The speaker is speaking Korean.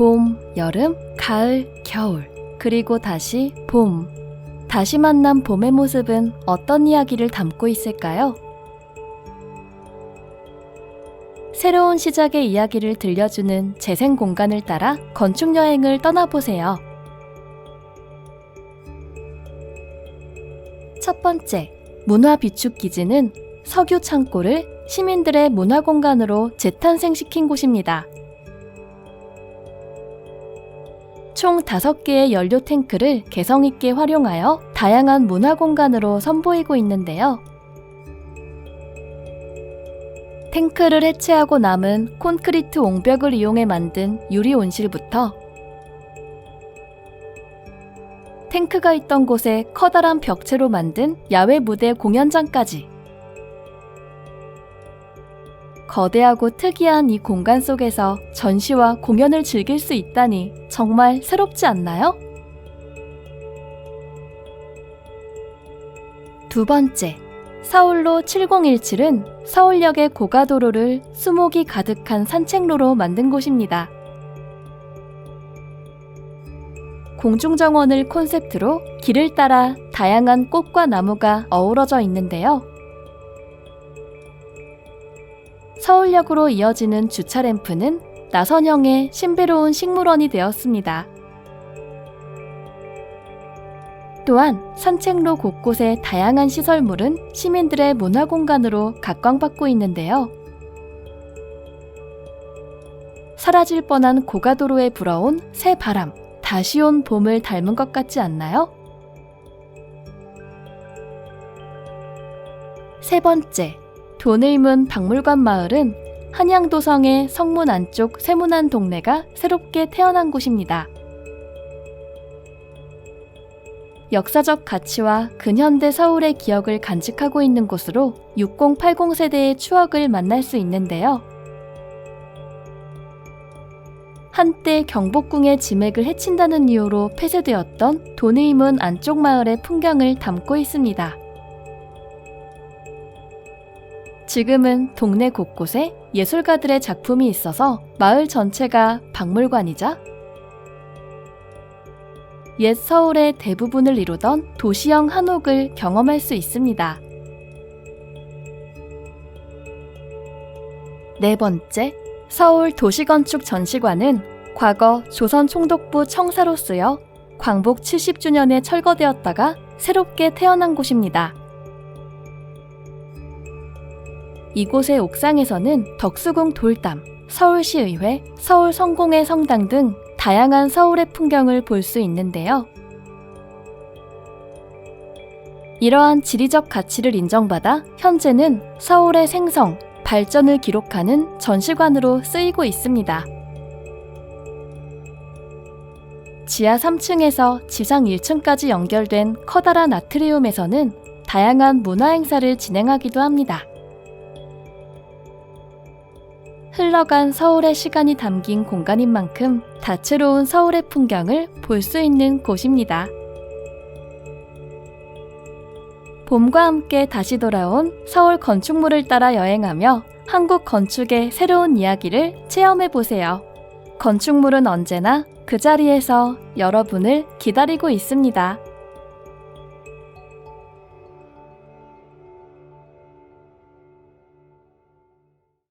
봄, 여름, 가을, 겨울, 그리고 다시 봄. 다시 만난 봄의 모습은 어떤 이야기를 담고 있을까요? 새로운 시작의 이야기를 들려주는 재생 공간을 따라 건축 여행을 떠나보세요. 첫 번째, 문화 비축 기지는 석유 창고를 시민들의 문화 공간으로 재탄생시킨 곳입니다. 총 5개의 연료 탱크를 개성 있게 활용하여 다양한 문화 공간으로 선보이고 있는데요. 탱크를 해체하고 남은 콘크리트 옹벽을 이용해 만든 유리 온실부터 탱크가 있던 곳에 커다란 벽체로 만든 야외 무대 공연장까지 거대하고 특이한 이 공간 속에서 전시와 공연을 즐길 수 있다니 정말 새롭지 않나요? 두 번째, 서울로 7017은 서울역의 고가도로를 수목이 가득한 산책로로 만든 곳입니다. 공중정원을 콘셉트로 길을 따라 다양한 꽃과 나무가 어우러져 있는데요. 서울역으로 이어지는 주차 램프는 나선형의 신비로운 식물원이 되었습니다. 또한 산책로 곳곳의 다양한 시설물은 시민들의 문화 공간으로 각광받고 있는데요. 사라질 뻔한 고가도로에 불어온 새 바람, 다시 온 봄을 닮은 것 같지 않나요? 세 번째, 돈의문 박물관 마을은 한양도성의 성문 안쪽 세문안 동네가 새롭게 태어난 곳입니다. 역사적 가치와 근현대 서울의 기억을 간직하고 있는 곳으로 6080 세대의 추억을 만날 수 있는데요. 한때 경복궁의 지맥을 해친다는 이유로 폐쇄되었던 돈의문 안쪽 마을의 풍경을 담고 있습니다. 지금은 동네 곳곳에 예술가들의 작품이 있어서 마을 전체가 박물관이자 옛 서울의 대부분을 이루던 도시형 한옥을 경험할 수 있습니다. 네 번째, 서울 도시건축 전시관은 과거 조선 총독부 청사로 쓰여 광복 70주년에 철거되었다가 새롭게 태어난 곳입니다. 이곳의 옥상에서는 덕수궁 돌담, 서울시의회, 서울성공회 성당 등 다양한 서울의 풍경을 볼 수 있는데요. 이러한 지리적 가치를 인정받아 현재는 서울의 생성, 발전을 기록하는 전시관으로 쓰이고 있습니다. 지하 3층에서 지상 1층까지 연결된 커다란 아트리움에서는 다양한 문화 행사를 진행하기도 합니다. 흘러간 서울의 시간이 담긴 공간인 만큼 다채로운 서울의 풍경을 볼 수 있는 곳입니다. 봄과 함께 다시 돌아온 서울 건축물을 따라 여행하며 한국 건축의 새로운 이야기를 체험해 보세요. 건축물은 언제나 그 자리에서 여러분을 기다리고 있습니다.